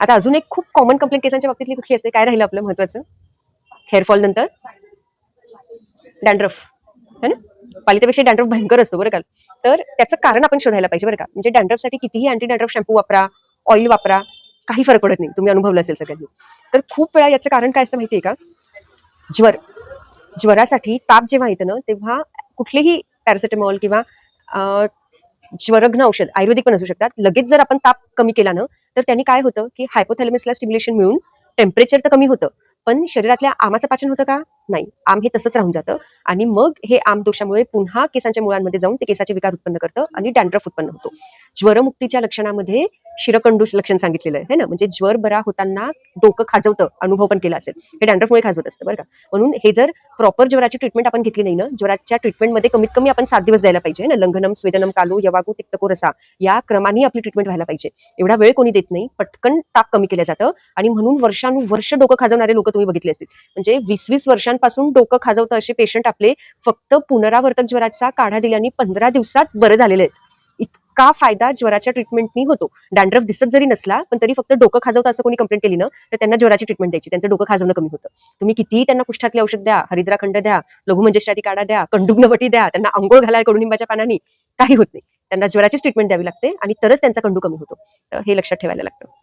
आता अजून एक खूप कॉमन कंप्लेंट केसांच्या बाबतीतली कुठली असते? काय राहिलं आपलं महत्वाचं? हेअरफॉल नंतर? डॅन्ड्रफ है ना? पालितेपेक्षा डॅन्ड्रफ भयंकर असतो बरं का. तर त्याचं कारण आपण शोधायला पाहिजे बरं का. म्हणजे डॅन्ड्रफसाठी कितीही अँटी डॅन्ड्रफ शॅम्पू वापरा ऑइल वापरा काही फरक पडत नाही. तुम्ही अनुभवलं असेल सगळ्यांनी. तर खूप वेळा याचं कारण काय असतं माहितीये का? ज्वर. ज्वरासाठी ताप जेव्हा येतं ना तेव्हा कुठलेही पॅरासिटेमॉल किंवा ज्वरघ्न औषध आयुर्वेदिक पण असू शकतात. लगेच जर आपण ताप कमी केला ना तर त्यांनी काय होतं की हायपोथॅलमिसला स्टिम्युलेशन मिळून टेम्परेचर तर कमी होतं. पण शरीरातल्या आमाचं पाचन होतं का? नाही. आम हे तसंच राहून जातं. आणि मग हे आम दोषामुळे पुन्हा केसांच्या मुळांमध्ये जाऊन ते केसाचे विकार उत्पन्न करतं आणि डॅन्ड्रफ उत्पन्न होतो. ज्वरमुक्तीच्या लक्षणामध्ये शिरकंडूस लक्षण सांगितलेलं आहे ना? म्हणजे ज्वर बरा होताना डोकं खाजवतं अनुभव पण केला असेल. हे डॅन्ड्रफमुळे खाजवत असतं बरं का? म्हणून हे जर प्रॉपर ज्वराची ट्रीटमेंट आपण घेतली नाही ना ज्वराच्या ट्रीटमेंटमध्ये कमीत कमी आपण सात दिवस द्यायला पाहिजे ना? लंघनम स्वेदनम कालू यवागू तिक्तको रसा या क्रमाने आपली ट्रीटमेंट व्हायला पाहिजे. एवढा वेळ कोणी देत नाही पटकन ताप कमी केलं जातं आणि म्हणून वर्षानुवर्ष डोकं खाजवणारे लोक तुम्ही बघितले असतील. म्हणजे वीस वीस वर्षांपासून डोकं खाजवतं असे पेशंट आपले फक्त पुनरावर्तक ज्वराचा काढा दिल्याने पंधरा दिवसात बरं झालेले आहेत. का फायदा ज्वराच्या ट्रीटमेंटनी होतो. डॅन्ड्रफ दिसत जरी नसला पण तरी फक्त डोकं खाजवतं असं कोणी कंप्लेंट केली ना तर त्यांना ज्वराची ट्रीटमेंट द्यायची. त्यांचं डोकं खाजवणं कमी होतं. तुम्ही कितीही त्यांना कुष्ठातले औषध द्या हरिद्राखंड द्या लघुमंजष्टाती काढा द्या कंडुग्नवटी द्या त्यांना आंघोळ घालाय कडुनिंबाच्या पानांनी काही होत नाही. त्यांना ज्वराचीच ट्रीटमेंट द्यावी लागते आणि तरच त्यांचा कंडू कमी होतो. हे लक्षात ठेवायला लागतं.